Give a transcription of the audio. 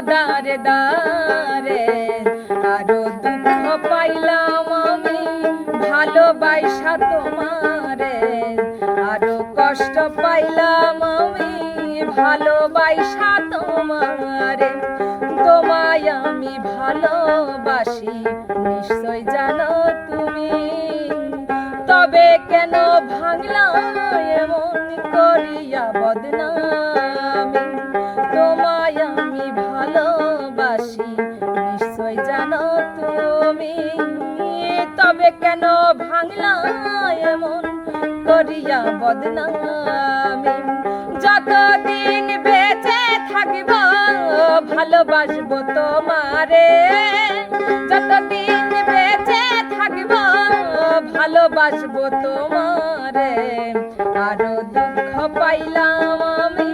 দিলদারে আরও দুঃখ পাইলাম আমি, ভালোবাসা তোমারে। আরও কষ্ট পাইলাম আমি, ভালোবাসা তোমারে। তোমায় আমি ভালোবাসি, নিশ্চয় জানো তুমি। তবে কেন ভাঙলা এমন করিয়া বদনামি? ভালোবাসি, নিশ্চয় জানো তুমি তবে কেন ভাঙলা এমন করিয়া বদনামি? যতদিন বেঁচে থাকব, ভালোবাসবো তোমারে। যতদিন বেঁচে থাকব, ভালোবাসবো তোমারে। আরও দুঃখ পাইলাম আমি।